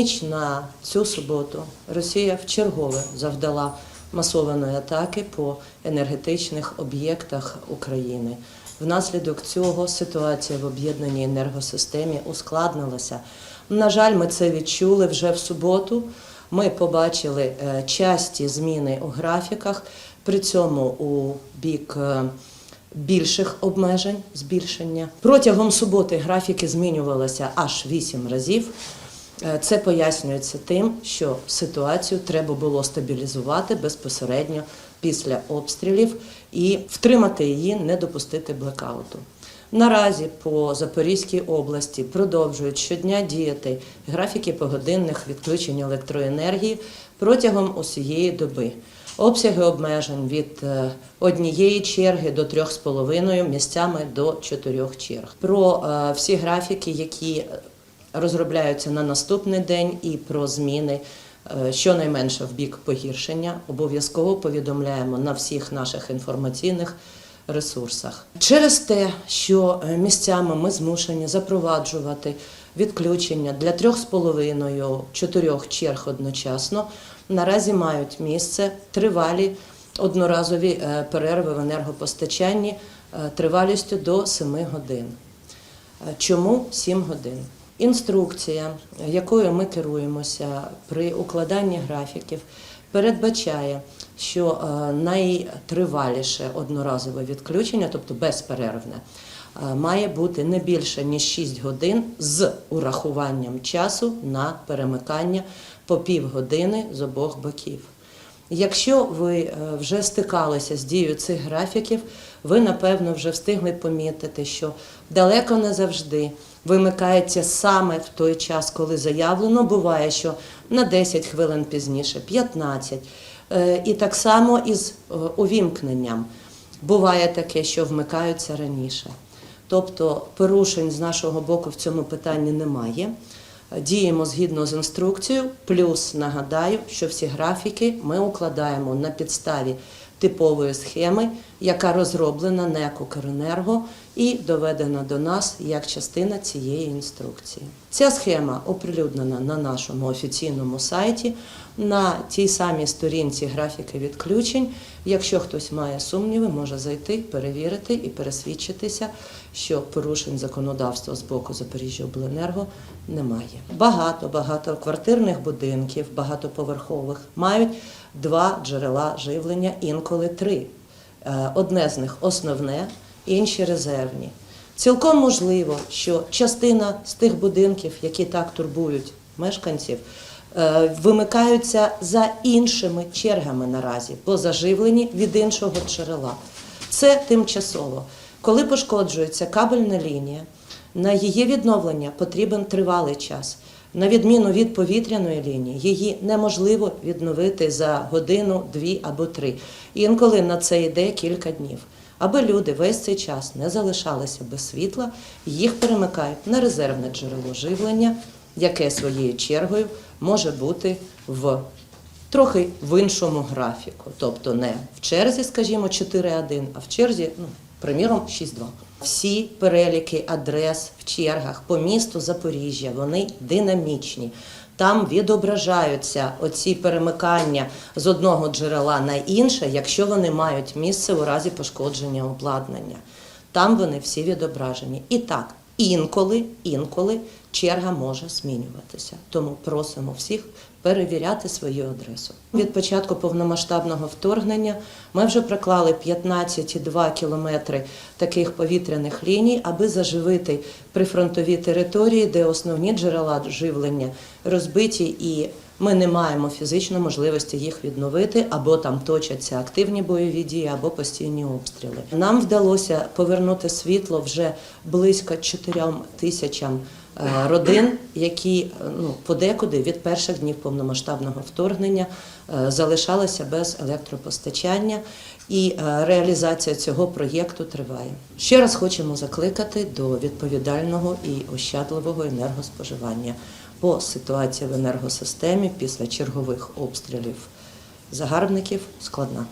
ніч на цю суботу Росія вчергове завдала масованої атаки по енергетичних об'єктах України. Внаслідок цього ситуація в об'єднаній енергосистемі ускладнилася. На жаль, ми це відчули вже в суботу. Ми побачили е, часті зміни у графіках, при цьому у бік е, більших обмежень, збільшення. Протягом суботи графіки змінювалися аж вісім разів. Е, Це пояснюється тим, що ситуацію треба було стабілізувати безпосередньо після обстрілів і втримати її, не допустити блекауту. Наразі по Запорізькій області продовжують щодня діяти графіки погодинних відключень електроенергії протягом усієї доби. Обсяги обмежень від е, однієї черги до трьох з половиною місцями до чотирьох черг. Про е, всі графіки, які розробляються на наступний день, і про зміни е, щонайменше в бік погіршення, обов'язково повідомляємо на всіх наших інформаційних ресурсах. Через те, що е, місцями ми змушені запроваджувати відключення для трьох з половиною чотирьох черг одночасно, наразі мають місце тривалі одноразові е, перерви в енергопостачанні тривалістю до 7 годин. Чому 7 годин? Інструкція, якою ми керуємося при укладанні графіків, передбачає, що е, найтриваліше одноразове відключення, тобто безперервне, е, має бути не більше ніж 6 годин з урахуванням часу на перемикання по півгодини з обох боків. Якщо ви е, вже стикалися з дією цих графіків, ви напевно вже встигли помітити, що далеко не завжди вимикається саме в той час, коли заявлено. Буває, що на 10 хвилин пізніше, 15. Е, І так само із е, увімкненням. Буває таке, що вмикаються раніше. Тобто порушень з нашого боку в цьому питанні немає. Діємо згідно з інструкцією. Плюс нагадаю, що всі графіки ми укладаємо на підставі типової схеми, яка розроблена НЕК «Укренерго» і доведена до нас як частина цієї інструкції. Ця схема оприлюднена на нашому офіційному сайті, на тій самій сторінці графіки відключень. Якщо хтось має сумніви, може зайти, перевірити і пересвідчитися, що порушень законодавства з боку Запоріжжяобленерго немає. Багато багатоквартирних будинків, багатоповерхових мають два джерела живлення, інколи три. Е, Одне з них основне, інші резервні. Цілком можливо, що частина з тих будинків, які так турбують мешканців, е, вимикаються за іншими чергами наразі, бо заживлені від іншого джерела. Це тимчасово. Коли пошкоджується кабельна лінія, на її відновлення потрібен тривалий час. На відміну від повітряної лінії, її неможливо відновити за годину, дві або три. Інколи на це йде кілька днів. Аби люди весь цей час не залишалися без світла, їх перемикають на резервне джерело живлення, яке своєю чергою може бути в трохи в іншому графіку. Тобто не в черзі, скажімо, 4.1, а в черзі, ну, приміром, 6.2. Всі переліки адрес в чергах по місту Запоріжжя, вони динамічні. Там відображаються оці перемикання з одного джерела на інше, якщо вони мають місце у разі пошкодження обладнання. Там вони всі відображені. І так, інколи, інколи черга може змінюватися. Тому просимо всіх перевіряти свою адресу. Від початку повномасштабного вторгнення ми вже проклали 15,2 кілометри таких повітряних ліній, аби заживити прифронтові території, де основні джерела живлення розбиті і ми не маємо фізично можливості їх відновити, або там точаться активні бойові дії, або постійні обстріли. Нам вдалося повернути світло вже близько 4 тисячам родин, які е, ну подекуди від перших днів повномасштабного вторгнення е, залишалися без електропостачання, і е, реалізація цього проєкту триває. Ще раз хочемо закликати до відповідального і ощадливого енергоспоживання, бо ситуація в енергосистемі після чергових обстрілів загарбників складна.